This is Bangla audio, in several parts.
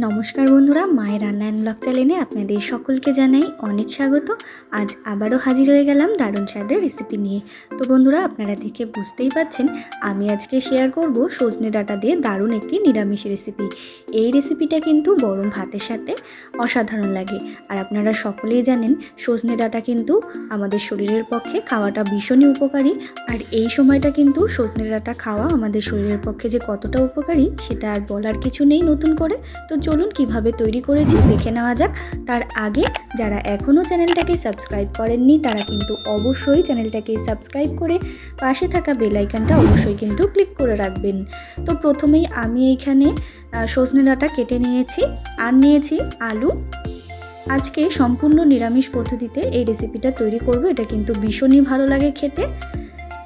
নমস্কার বন্ধুরা, মায়ের রান্না অ্যান্ড ব্লগ চ্যানেলে আপনাদের সকলকে জানাই অনেক স্বাগত। আজ আবারও হাজির হয়ে গেলাম দারুণ স্বাদের রেসিপি নিয়ে। তো বন্ধুরা, আপনারা দেখে বুঝতেই পাচ্ছেন, আমি আজকে শেয়ার করব সজনে ডাঁটা দিয়ে দারুণ একটি নিরামিষ রেসিপি এই রেসিপিটা কিন্তু গরম ভাতের সাথে অসাধারণ লাগে। আর আপনারা সকলেই জানেন, সজনে ডাটা কিন্তু আমাদের শরীরের পক্ষে খাওয়াটা ভীষণই উপকারী। আর এই সময়টা কিন্তু সজনে ডাটা খাওয়া আমাদের শরীরের পক্ষে যে কতটা উপকারী, সেটা আর বলার কিছু নেই নতুন করে। তো চলুন কীভাবে তৈরি করেছি দেখে নেওয়া যাক। তার আগে যারা এখনও চ্যানেলটাকে সাবস্ক্রাইব করেননি, তারা কিন্তু অবশ্যই চ্যানেলটাকে সাবস্ক্রাইব করে পাশে থাকা বেল আইকনটা অবশ্যই কিন্তু ক্লিক করে রাখবেন। তো প্রথমেই আমি এইখানে সজনে ডাঁটা কেটে নিয়েছি, আর নিয়েছি আলু। আজকে সম্পূর্ণ নিরামিষ পদ্ধতিতে এই রেসিপিটা তৈরি করব, এটা কিন্তু ভীষণই ভালো লাগে খেতে।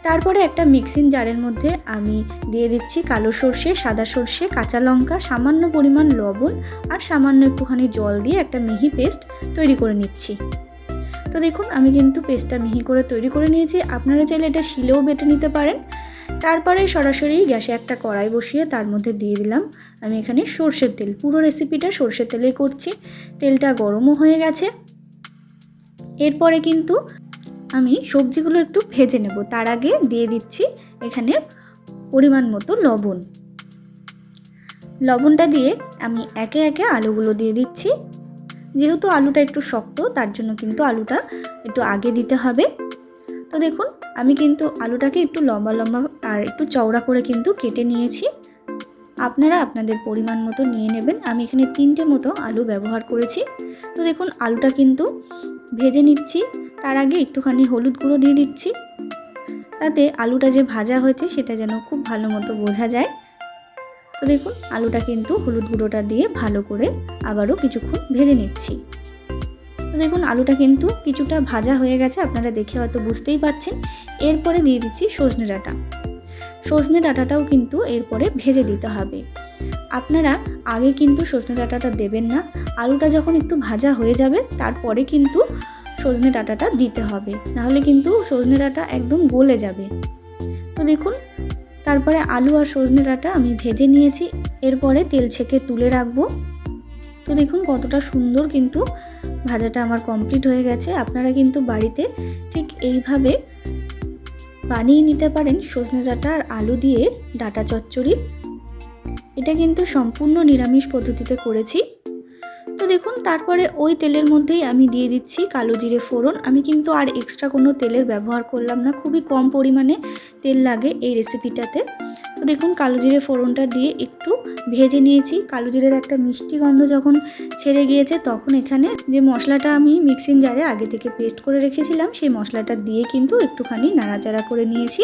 তারপরে একটা মিক্সিং জারের মধ্যে আমি দিয়ে দিচ্ছি কালো সর্ষে, সাদা সর্ষে, কাঁচা লঙ্কা, সামান্য পরিমাণ লবণ আর সামান্য একটুখানি জল দিয়ে একটা মিহি পেস্ট তৈরি করে নিচ্ছি। তো দেখুন, আমি কিন্তু পেস্টটা মিহি করে তৈরি করে নিয়েছি। আপনারা চাইলে এটা শিলেও বেটে নিতে পারেন। তারপরে সরাসরি গ্যাসে একটা কড়াই বসিয়ে তার মধ্যে দিয়ে দিলাম আমি এখানে সর্ষের তেল। পুরো রেসিপিটা সর্ষের তেলে করছি। তেলটা গরমও হয়ে গেছে। এরপরে কিন্তু আমি সবজিগুলো একটু ভেজে নেব। তার আগে দিয়ে দিচ্ছি এখানে পরিমাণ মতো লবণ। লবণটা দিয়ে আমি একে একে আলুগুলো দিয়ে দিচ্ছি। যেহেতু আলুটা একটু শক্ত, তার জন্য কিন্তু আলুটা একটু আগে দিতে হবে। তো দেখুন, আমি কিন্তু আলুটাকে একটু লম্বা লম্বা আর একটু চওড়া করে কিন্তু কেটে নিয়েছি। আপনারা আপনাদের পরিমাণ মতো নিয়ে নেবেন। আমি এখানে তিনটে মতো আলু ব্যবহার করেছি। তো দেখুন, আলুটা কিন্তু ভেজে নিচ্ছি। তার আগে একটুখানি হলুদ গুঁড়ো দিয়ে দিচ্ছি। তাতে আলুটা যে ভাজা হয়েছে সেটা যেন খুব ভালো মতো বোঝা যায়। তো দেখুন, আলুটা কিন্তু হলুদ গুঁড়োটা দিয়ে ভালো করে আবারও কিছুক্ষণ ভেজে নিচ্ছি। তো দেখুন, আলুটা কিন্তু কিছুটা ভাজা হয়ে গেছে, আপনারা দেখে হয়তো বুঝতেই পাচ্ছেন এরপরে দিয়ে দিচ্ছি সজনে ডাঁটা। সজনে ডাঁটাটাও কিন্তু এরপরে ভেজে দিতে হবে। আপনারা আগে কিন্তু সজনে ডাঁটাটা দেবেন না। আলুটা যখন একটু ভাজা হয়ে যাবে, তারপরে কিন্তু সজনে ডাঁটাটা দিতে হবে। নাহলে কিন্তু সজনে ডাঁটা একদম গলে যাবে। তো দেখুন, তারপরে আলু আর সজনে ডাঁটা আমি ভেজে নিয়েছি। এরপরে তেল ছেঁকে তুলে রাখব। তো দেখুন, কতটা সুন্দর কিন্তু ভাজাটা আমার কমপ্লিট হয়ে গেছে। আপনারা কিন্তু বাড়িতে ঠিক এইভাবে বানিয়ে নিতে পারেন সজনে ডাঁটা আর আলু দিয়ে ডাঁটা চচ্চড়ি। এটা কিন্তু সম্পূর্ণ নিরামিষ পদ্ধতিতে করেছি। দেখুন, তারপরে ওই তেলের মধ্যেই আমি দিয়ে দিচ্ছি কালো জিরে ফোড়ন। আমি কিন্তু আর এক্সট্রা কোনো তেলের ব্যবহার করলাম না। খুবই কম পরিমাণে তেল লাগে এই রেসিপিটাতে তো দেখুন কালো জিরে ফোড়নটা দিয়ে একটু ভেজে নিয়েছি। কালো জিরের একটা মিষ্টি গন্ধ যখন ছেড়ে গিয়েছে, তখন এখানে যে মশলাটা আমি মিক্সিং জারে আগে থেকে পেস্ট করে রেখেছিলাম, সেই মশলাটা দিয়ে কিন্তু একটুখানি নাড়াচাড়া করে নিয়েছি।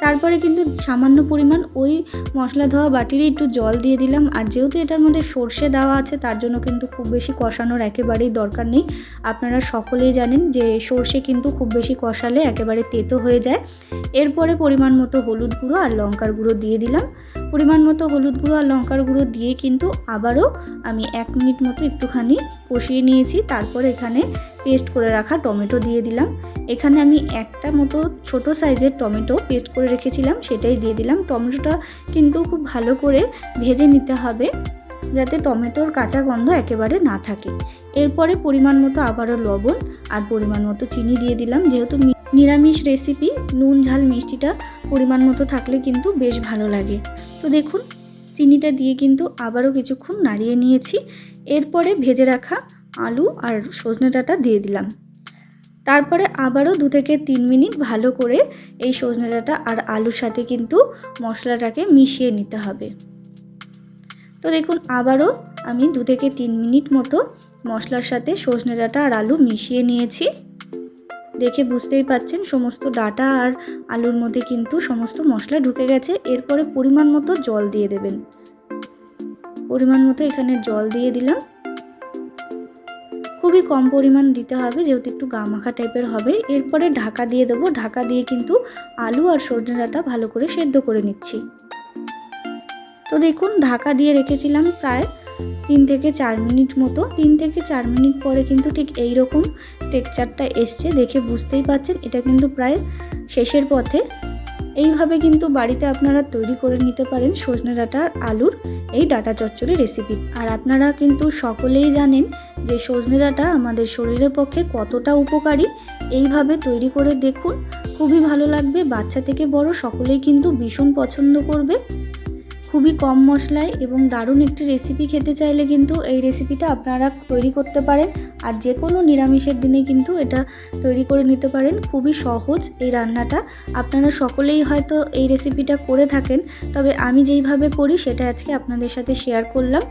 তারপরে কিন্তু সামান্য পরিমাণ ওই মশলা ধোয়া বাটিরই একটু জল দিয়ে দিলাম। আর যেহেতু এটার মধ্যে সর্ষে দেওয়া আছে, তার জন্য কিন্তু খুব বেশি কষানোর একেবারেই দরকার নেই। আপনারা সকলেই জানেন যে সর্ষে কিন্তু খুব বেশি কষালে একেবারে তেতো হয়ে যায়। এরপরে পরিমাণ মতো হলুদ গুঁড়ো আর লঙ্কার গুঁড়ো দিয়ে দিলাম। পরিমাণ মতো হলুদ গুঁড়ো আর লঙ্কার গুঁড়ো দিয়ে কিন্তু আবারও আমি এক মিনিট মতো একটুখানি কষিয়ে নিয়েছি। তারপর এখানে পেস্ট করে রাখা টমেটো দিয়ে দিলাম। এখানে আমি একটা মতো ছোট সাইজের টমেটো পেস্ট করে রেখেছিলাম, সেটাই দিয়ে দিলাম। টমেটোটা কিন্তু খুব ভালো করে ভেজে নিতে হবে, যাতে টমেটোর কাঁচা গন্ধ একেবারে না থাকে। এরপরে পরিমাণ মতো আবারও লবণ আর পরিমাণ মতো চিনি দিয়ে দিলাম, যেহেতু নিরামিষ রেসিপি নুন, ঝাল, মিষ্টিটা পরিমাণ মতো থাকলে কিন্তু বেশ ভালো লাগে। তো দেখুন, চিনিটা দিয়ে কিন্তু আবারও কিছুক্ষণ নাড়িয়ে নিয়েছি। এরপরে ভেজে রাখা আলু আর সজনে ডাঁটা দিয়ে দিলাম। তারপরে আবারও দু থেকে তিন মিনিট ভালো করে এই সজনে ডাঁটা আর আলুর সাথে কিন্তু মশলাটাকে মিশিয়ে নিতে হবে। তো দেখুন, আবারও আমি দু থেকে তিন মিনিট মতো মশলার সাথে সজনে ডাঁটা আর আলু মিশিয়ে নিয়েছি। দেখে বুঝতেই পাচ্ছেন সমস্ত ডাটা আর আলুর মধ্যে কিন্তু সমস্ত মশলা ঢুকে গেছে। এরপরে পরিমাণ মতো জল দিয়ে দেবেন। পরিমাণ মতো এখানে জল দিয়ে দিলাম। খুবই কম পরিমাণ দিতে হবে, যেহেতু একটু গা মাখা টাইপের হবে। এরপরে ঢাকা দিয়ে দেবো। ঢাকা দিয়ে কিন্তু আলু আর সজনে ডাটা ভালো করে সেদ্ধ করে নিচ্ছি। তো দেখুন, ঢাকা দিয়ে রেখেছিলাম প্রায় তিন থেকে চার মিনিট মতো। তিন থেকে চার মিনিট পরে কিন্তু ঠিক এই রকম টেক্সচারটা এসছে, দেখে বুঝতেই পাচ্ছেন এটা কিন্তু প্রায় শেষের পথে। এইভাবে কিন্তু বাড়িতে আপনারা তৈরি করে নিতে পারেন সজনে ডাঁটা আর আলুর এই ডাটা চচ্চড়ি রেসিপি আর আপনারা কিন্তু সকলেই জানেন যে সজনে ডাঁটা আমাদের শরীরের পক্ষে কতটা উপকারী। এইভাবে তৈরি করে দেখুন, খুবই ভালো লাগবে। বাচ্চা থেকে বড় সকলেই কিন্তু ভীষণ পছন্দ করবে। খুবই কম মশলায় এবং দারুণ একটি রেসিপি খেতে চাইলে কিন্তু এই রেসিপিটা আপনারা তৈরি করতে পারেন। আর যে কোনো নিরামিষের দিনে কিন্তু এটা তৈরি করে নিতে পারেন। খুবই সহজ এই রান্নাটা। আপনারা সকলেই হয়তো এই রেসিপিটা করে থাকেন। তবে আমি যেইভাবে করি সেটা আজকে আপনাদের সাথে শেয়ার করলাম।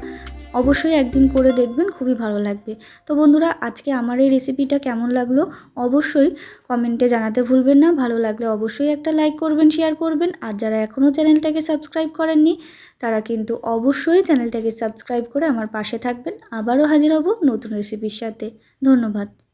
অবশ্যই একদিন করে দেখবেন, খুবই ভালো লাগবে। তো বন্ধুরা, আজকে আমার এই রেসিপিটা কেমন লাগল অবশ্যই কমেন্টে জানাতে ভুলবেন না। ভালো লাগলে অবশ্যই একটা লাইক করবেন শেয়ার করবেন। আর যারা এখনও চ্যানেলটাকে সাবস্ক্রাইব করেননি, তারা কিন্তু অবশ্যই চ্যানেলটাকে সাবস্ক্রাইব করে আমার পাশে থাকবেন। আবারও হাজির হব নতুন রেসিপির সাথে। ধন্যবাদ।